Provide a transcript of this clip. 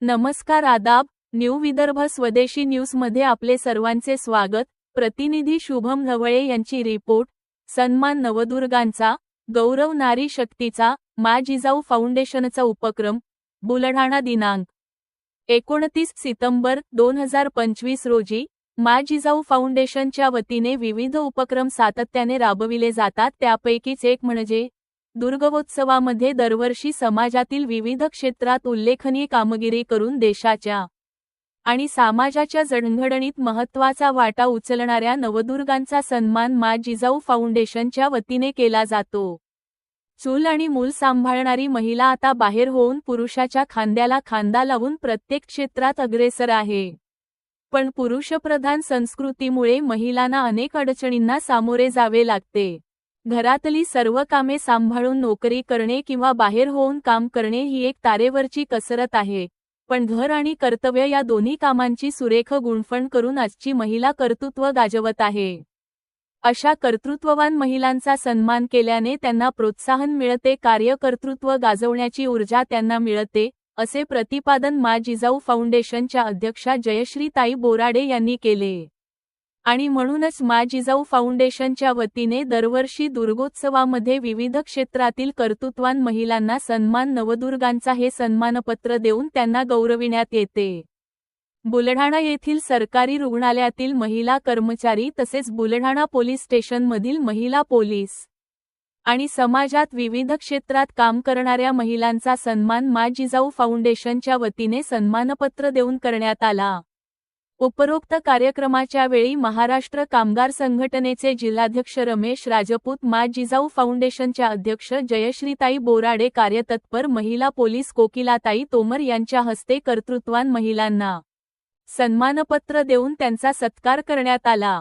नमस्कार आदाब न्यू विदर्भ स्वदेशी न्यूजमध्ये आपले सर्वांचे स्वागत. प्रतिनिधी शुभम ढवळे यांची रिपोर्ट. सन्मान नवदुर्गांचा गौरव नारी शक्तीचा मा जिजाऊ फाउंडेशनचा उपक्रम. बुलढाणा दिनांक एकोणतीस सितंबर दोन हजार पंचवीस रोजी मा जिजाऊ फाउंडेशनच्या वतीने विविध उपक्रम सातत्याने राबविले जातात. त्यापैकीच एक म्हणजे दुर्गवोत्सवामध्ये दरवर्षी समाजातील विविध क्षेत्रात उल्लेखनीय कामगिरी करून देशाच्या आणि समाजाच्या जडणघडणीत महत्त्वाचा वाटा उचलणाऱ्या नवदुर्गांचा सन्मान मा जिजाऊ फाउंडेशनच्या वतीने केला जातो. चूल आणि मूल सांभाळणारी महिला आता बाहेर होऊन पुरुषाच्या खांद्याला खांदा लावून प्रत्येक क्षेत्रात अग्रेसर आहे. पण पुरुषप्रधान संस्कृतीमुळे महिलांना अनेक अडचणींना सामोरे जावे लागते. घरातली सर्व कामे सांभाळून नोकरी करणे किंवा बाहेर होऊन काम करणे ही एक तारेवरची कसरत आहे. पण घर आणि कर्तव्य या दोन्ही कामांची सुरेख गुणफण करून आजची महिला कर्तृत्व गाजवत आहे. अशा कर्तृत्ववान महिलांचा सन्मान केल्याने त्यांना प्रोत्साहन मिळते कार्यकर्तृत्व गाजवण्याची ऊर्जा त्यांना मिळते असे प्रतिपादन मा जिजाऊ फाउंडेशनच्या अध्यक्षा जयश्रीताई बोराडे यांनी केले. आणि म्हणूनच मा जिजाऊ फाउंडेशनच्या वतीने दरवर्षी दुर्गोत्सवामध्ये विविध क्षेत्रातील कर्तृत्वान महिलांना सन्मान नवदुर्गांचा हे सन्मानपत्र देऊन त्यांना गौरविण्यात येते. बुलढाणा येथील सरकारी रुग्णालयातील महिला कर्मचारी तसेच बुलढाणा पोलीस स्टेशनमधील महिला पोलीस आणि समाजात विविध क्षेत्रात काम करणाऱ्या महिलांचा सन्मान मा जिजाऊ फाउंडेशनच्या वतीने सन्मानपत्र देऊन करण्यात आला. उपरोक्त कार्यक्रमाच्या वेळी महाराष्ट्र कामगार संघटनेचे जिल्हाध्यक्ष रमेश राजपूत मा जिजाऊ फाउंडेशनच्या अध्यक्ष जयश्रीताई बोराडे कार्यतत्पर महिला पोलीस कोकिलाताई तोमर यांच्या हस्ते कर्तृत्वान महिलांना सन्मानपत्र देऊन त्यांचा सत्कार करण्यात आला.